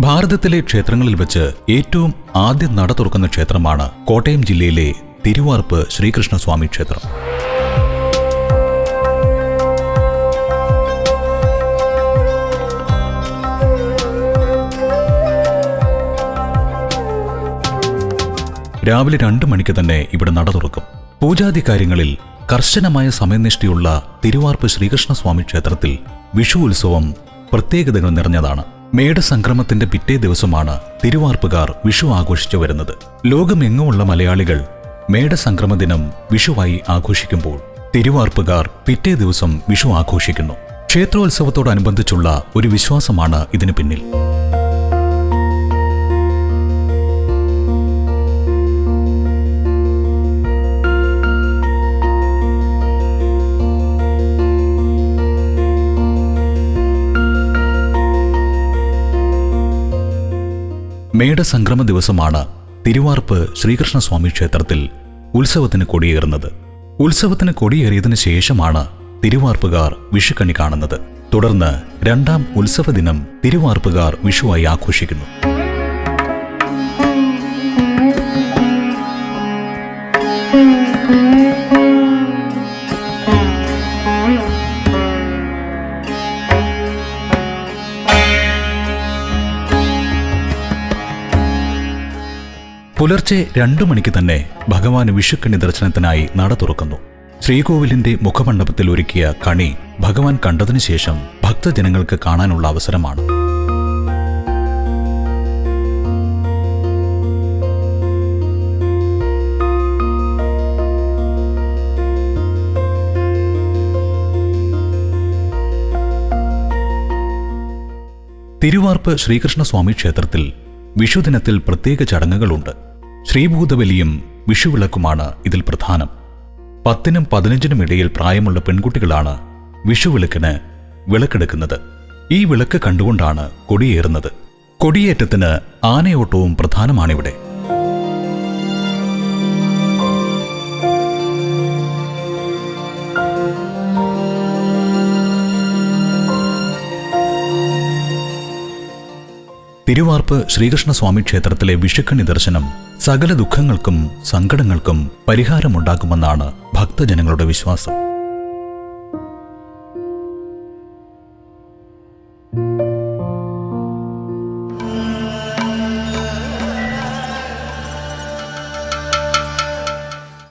ഭാരതത്തിലെ ക്ഷേത്രങ്ങളിൽ വെച്ച് ഏറ്റവും ആദ്യം നട തുറക്കുന്ന ക്ഷേത്രമാണ് കോട്ടയം ജില്ലയിലെ തിരുവാർപ്പ് ശ്രീകൃഷ്ണസ്വാമി ക്ഷേത്രം. രാവിലെ രണ്ട് മണിക്ക് തന്നെ ഇവിടെ നട തുറക്കും. പൂജാതി കാര്യങ്ങളിൽ കർശനമായ സമയനിഷ്ഠയുള്ള തിരുവാർപ്പ് ശ്രീകൃഷ്ണസ്വാമി ക്ഷേത്രത്തിൽ വിഷു ഉത്സവം പ്രത്യേകതകൾ നിറഞ്ഞതാണ്. മേടസംക്രമത്തിന്റെ പിറ്റേ ദിവസമാണ് തിരുവാർപ്പുകാർ വിഷു ആഘോഷിച്ചു വരുന്നത്. ലോകമെങ്ങുമുള്ള മലയാളികൾ മേടസംക്രമ ദിനം വിഷുവായി ആഘോഷിക്കുമ്പോൾ തിരുവാർപ്പുകാർ പിറ്റേ ദിവസം വിഷു ആഘോഷിക്കുന്നു. ക്ഷേത്രോത്സവത്തോടനുബന്ധിച്ചുള്ള ഒരു വിശ്വാസമാണ് ഇതിനു പിന്നിൽ. മേടസംക്രമ ദിവസമാണ് തിരുവാർപ്പ് ശ്രീകൃഷ്ണസ്വാമി ക്ഷേത്രത്തിൽ ഉത്സവത്തിന് കൊടിയേറുന്നത്. ഉത്സവത്തിന് കൊടിയേറിയതിനു ശേഷമാണ് തിരുവാർപ്പുകാർ വിഷുക്കണി കാണുന്നത്. തുടർന്ന് രണ്ടാം ഉത്സവ ദിനം തിരുവാർപ്പുകാർ വിഷുവായി ആഘോഷിക്കുന്നു. പുലർച്ചെ രണ്ടു മണിക്ക് തന്നെ ഭഗവാൻ വിഷുക്കണി ദർശനത്തിനായി നട തുറക്കുന്നു. ശ്രീകോവിലിന്റെ മുഖമണ്ഡപത്തിൽ ഒരുക്കിയ കണി ഭഗവാൻ കണ്ടതിനു ശേഷം ഭക്തജനങ്ങൾക്ക് കാണാനുള്ള അവസരമാണ്. തിരുവാർപ്പ് ശ്രീകൃഷ്ണസ്വാമി ക്ഷേത്രത്തിൽ വിഷുദിനത്തിൽ പ്രത്യേക ചടങ്ങുകളുണ്ട്. ശ്രീഭൂതബലിയും വിഷുവിളക്കുമാണ് ഇതിൽ പ്രധാനം. പത്തിനും പതിനഞ്ചിനും ഇടയിൽ പ്രായമുള്ള പെൺകുട്ടികളാണ് വിഷുവിളക്കിന് വിളക്കെടുക്കുന്നത്. ഈ വിളക്ക് കണ്ടുകൊണ്ടാണ് കൊടിയേറുന്നത്. കൊടിയേറ്റത്തിന് ആനയോട്ടവും പ്രധാനമാണിവിടെ. തിരുവാർപ്പ് ശ്രീകൃഷ്ണസ്വാമി ക്ഷേത്രത്തിലെ വിഷുക്കണി ദർശനം സകല ദുഃഖങ്ങൾക്കും സങ്കടങ്ങൾക്കും പരിഹാരമുണ്ടാക്കുമെന്നാണ് ഭക്തജനങ്ങളുടെ വിശ്വാസം.